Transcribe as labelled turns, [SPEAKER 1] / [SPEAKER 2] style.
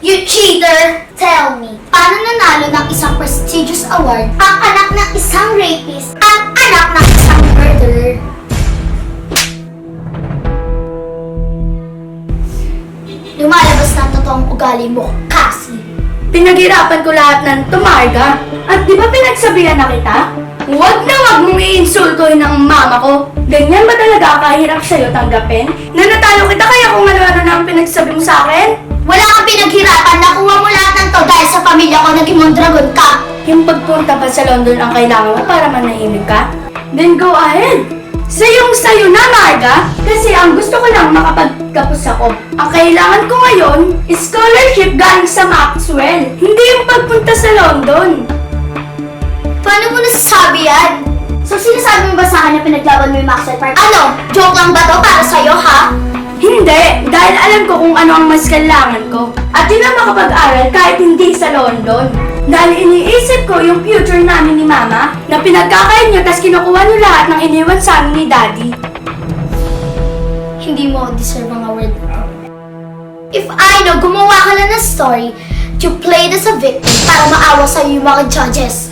[SPEAKER 1] You cheater! Tell me, paano nanalo ng isang prestigious award ang anak ng isang rapist at anak ng isang murderer? Lumalabas na ang totoong ugali mo, Cassie.
[SPEAKER 2] Pinaghirapan ko lahat ng tumarga. At di ba pinagsabihan na kita? Huwag na huwag mong iinsultuhin ang mama ko. Ganyan ba talaga kahirap sa'yo tanggapin? Na natalo kita kaya kung ano-ano na ang pinagsabi mo sa akin?
[SPEAKER 1] Wala kang pamilya ko naging mondragon ka.
[SPEAKER 2] Yung pagpunta pa sa London ang kailangan mo para manahimik ka? Then go ahead! Sayong sayo na, Marga! Kasi ang gusto ko lang makapagtapos ako. Ang kailangan ko ngayon scholarship galing sa Maxwell. Hindi yung pagpunta sa London.
[SPEAKER 1] Paano mo nasasabi yan? So sinasabi mo ba sa akin na pinaglaban mo yung Maxwell Park? Ano? Joke lang ba to para sa'yo, ha?
[SPEAKER 2] Hindi, dahil alam ko kung ano ang mas kailangan ko. At yun ang makapag-aral kahit hindi sa London. Dahil iniisip ko yung future namin ni Mama na pinagkakain niyo tas kinukuha niyo lahat ng iniwan sa amin ni Daddy.
[SPEAKER 1] Hindi mo deserve ang award. If I know gumawa ka lang ng story to play as a victim para maawa sa'yo yung mga judges.